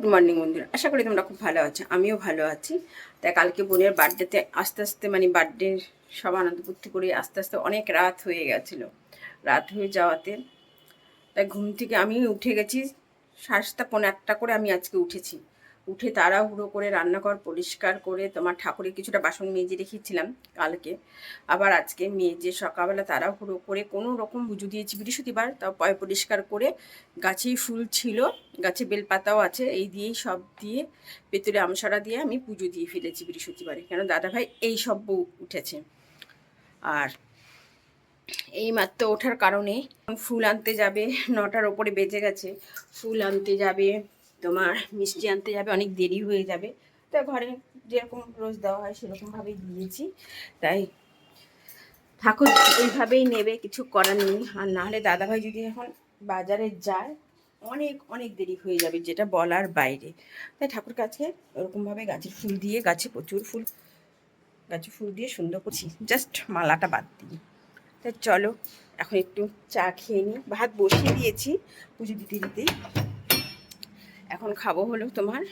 Good morning বন্ধুরা। আশা করি তোমরা খুব ভালো আছো। আমিও ভালো আছি। তাই কালকে বোনের বার্থডেতে আস্তে আস্তে মানে বার্থডে সব আনন্দ ফুর্তি করে আস্তে আস্তে অনেক রাত হয়ে গেছিল। রাত হয়ে যাওয়াতে তাই ঘুম থেকে আমি উঠে গেছি সাড়ে সাতটা পনেরো একটা করে আমি আজকে উঠেছি। উঠে তাড়াহুড়ো করে রান্নাঘর পরিষ্কার করে তোমার ঠাকুরের কিছুটা বাসন মেজে রেখেছিলাম কালকে। আবার আজকে মেজে সকালবেলা তাড়াহুড়ো করে কোনো রকম পুজো দিয়েছি। বৃহস্পতিবার তাও পয় পরিষ্কার করে গাছেই ফুল ছিল, গাছে বেলপাতাও আছে, এই দিয়েই সব দিয়ে ভেতরে আমসারা দিয়ে আমি পুজো দিয়ে ফেলেছি বৃহস্পতিবারে। কেন দাদাভাই, এই সব উঠেছে। আর এই মাত্র ওঠার কারণে ফুল আনতে যাবে, নটার ওপরে বেজে গেছে। ফুল আনতে যাবে তোমার মিষ্টি আনতে যাবে, অনেক দেরি হয়ে যাবে। তা ঘরে যেরকম রোজ দেওয়া হয় সেরকমভাবেই দিয়েছি। তাই ঠাকুর ওইভাবেই নেবে, কিছু করার নেই। আর নাহলে দাদাভাই যদি এখন বাজারে যায়, অনেক অনেক দেরি হয়ে যাবে যেটা বলার বাইরে। তাই ঠাকুর কাছে ওরকমভাবে গাছের ফুল দিয়ে, গাছে প্রচুর ফুল গাছে ফুল দিয়ে সুন্দর করছি। জাস্ট মালাটা বাদ দিই। তাই চলো, এখন একটু চা খেয়ে নিই। ভাত বসিয়ে দিয়েছি, পুজো দিতে দিতেই। এখন খাব হলো তোমার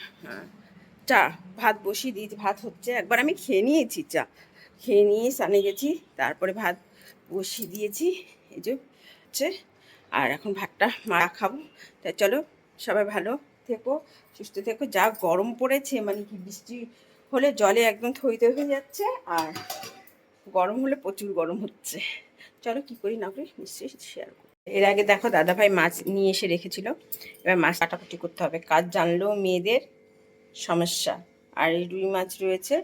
চা, ভাত বসিয়ে দিয়েছি, ভাত হচ্ছে, একবার আমি খেয়ে নিয়েছি চা, খেয়ে নিয়ে সানে গেছি, তারপরে ভাত বসিয়ে দিয়েছি, এই যে হচ্ছে, আর এখন ভাতটা মারা খাব তাই চলো সবাই ভালো থেকো, সুস্থ থেকো, যা গরম পড়েছে মানে কি বৃষ্টি হলে জলে একদম থইতে হয়ে যাচ্ছে, আর গরম হলে প্রচুর গরম হচ্ছে, চলো কি করি না করি, নিশ্চয়ই শেয়ার করব। এর আগে দেখো দাদাভাই মাছ নিয়ে এসে রেখেছিল। এবার মাছ কাটাকুটি করতে হবে। কাজ জানলেও মেয়েদের সমস্যা। আর এই রুই মাছ রয়েছে,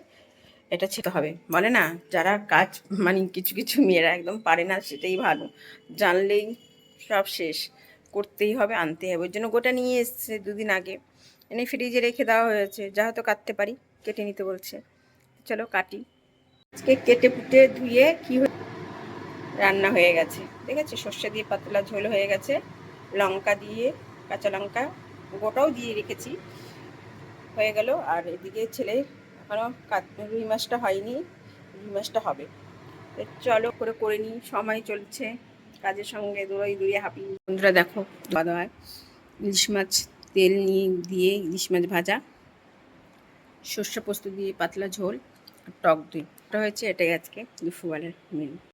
এটা ছেতে হবে। বলে না, যারা কাজ মানে কিছু কিছু মেয়েরা একদম পারে না, সেটাই ভালো। জানলেই সব শেষ। করতেই হবে, আনতেই হবে। ওই জন্য গোটা নিয়ে এসছে দুদিন আগে। এনে ফ্রিজে রেখে দেওয়া হয়েছে। যা হয়তো কাটতে পারি। কেটে নিতে বলছে। চলো কাটি। আজকে কেটে পুটে ধুয়ে কী হয়ে- রান্না হয়ে গেছে। ঠিক আছে সর্ষে দিয়ে পাতলা ঝোল হয়ে গেছে। লঙ্কা দিয়ে, কাঁচা লঙ্কা গোটাও দিয়ে রেখেছি। হয়ে গেল। আর এদিকে ছেলে এখনও রুই মাছটা হয়নি। রুই মাছটা হবে। চলো করে করে নিই। সময় চলছে। কাজের সঙ্গে দৌড়াই দৌড়িয়ে হাঁপি বন্ধুরা দেখো খাওয়া দাওয়ায় ইলিশ মাছ তেল নিয়ে দিয়ে ইলিশ মাছ ভাজা। সর্ষে পোস্ত দিয়ে পাতলা ঝোল। আর টক দই। হয়েছে, এটাই আজকে দুপুরবেলার মেনু